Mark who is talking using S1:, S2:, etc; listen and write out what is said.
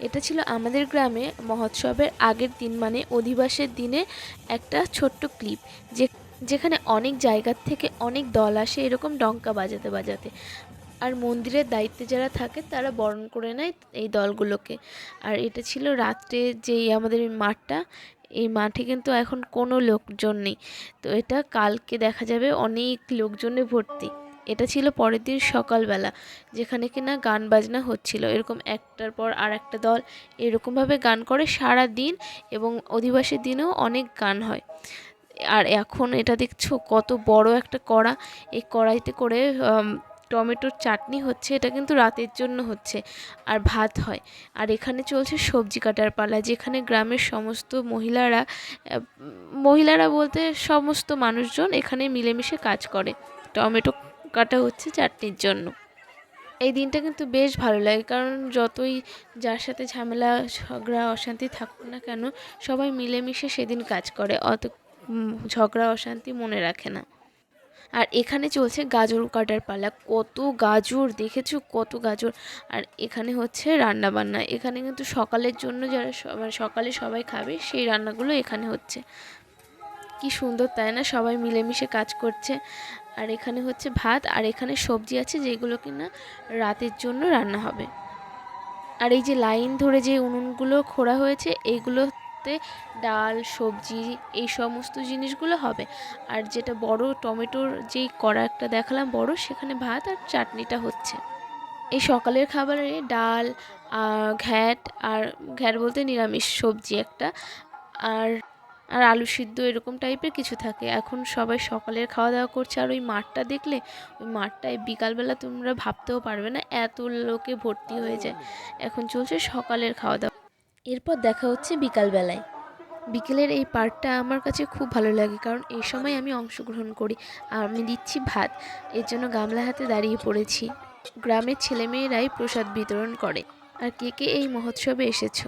S1: এটা ছিল আমাদের গ্রামে মহোৎসবের আগের দিন মানে অধিবাসের দিনে একটা ছোট্ট ক্লিপ যে, যেখানে অনেক জায়গার থেকে অনেক দল আসে এরকম ডঙ্কা বাজাতে বাজাতে। আর মন্দিরের দায়িত্বে যারা থাকে তারা বরণ করে নেয় এই দলগুলোকে। আর এটা ছিল রাত্রে যেই আমাদের মাঠটা, এই মাঠে কিন্তু এখন কোনো লোকজন নেই। তো এটা কালকে দেখা যাবে, অনেক লোকজনে ভর্তি। এটা ছিল পরের দিন সকালবেলা, যেখানে কিনা গান বাজনা হচ্ছিল। এরকম একটার পর আর একটা দল এরকমভাবে গান করে সারা দিন এবং অধিবাসের দিনেও অনেক গান হয়। আর এখন এটা দেখছ কত বড় একটা কড়া। এই কড়াইতে করে টমেটোর চাটনি হচ্ছে, এটা কিন্তু রাতের জন্য হচ্ছে, আর ভাত হয়। আর এখানে চলছে সবজি কাটার পালা, যেখানে গ্রামের সমস্ত মহিলারা মহিলারা বলতে সমস্ত মানুষজন এখানে মিলেমিশে কাজ করে। টমেটো কাটা হচ্ছে চাটনির জন্য। এই দিনটা কিন্তু বেশ ভালো লাগে, কারণ যতই যার সাথে ঝামেলা, ঝগড়া, অশান্তি থাকুক না কেন, সবাই মিলেমিশে সেদিন কাজ করে, অত ঝগড়া, অশান্তি মনে রাখে না। আর এখানে চলছে গাজর কাটার পালা, কত গাজর, দেখেছ? কত গাজর। আর এখানে হচ্ছে রান্না বান্না এখানে কিন্তু সকালের জন্য যারা মানে সকালে সবাই খাবে, সেই রান্নাগুলো এখানে হচ্ছে। কি সুন্দর, তাই না? সবাই মিলেমিশে কাজ করছে। আর এখানে হচ্ছে ভাত, আর এখানে সবজি আছে যেগুলো কিনা রাতের জন্য রান্না হবে। আর এই যে লাইন ধরে যে উনুনগুলো খোঁড়া হয়েছে এইগুলোতে ডাল, সবজি, এই সমস্ত জিনিসগুলো হবে। আর যেটা বড় টমেটোর যেই কড়া একটা দেখালাম, বড়, সেখানে ভাত আর চাটনিটা হচ্ছে। এই সকালের খাবারে ডাল ঘ্যাট, আর ঘ্যাট বলতে নিরামিষ সবজি একটা। আর আর আলু সিদ্ধ এরকম টাইপের কিছু থাকে। এখন সবাই সকালের খাওয়া দাওয়া করছে আর ওই মাঠটা দেখলে, ওই মাঠটায় বিকালবেলা তোমরা ভাবতেও পারবে না, এত লোকে ভর্তি হয়ে যায়। এখন চলছে সকালের খাওয়া দাওয়া এরপর দেখা হচ্ছে বিকালবেলায়। বিকেলের এই পার্টটা আমার কাছে খুব ভালো লাগে, কারণ এই সময় আমি অংশগ্রহণ করি। আর আমি দিচ্ছি ভাত, এর জন্য গামলা হাতে দাঁড়িয়ে পড়েছি। গ্রামের ছেলেমেয়েরাই প্রসাদ বিতরণ করে। আর কে কে এই মহোৎসবে এসেছ?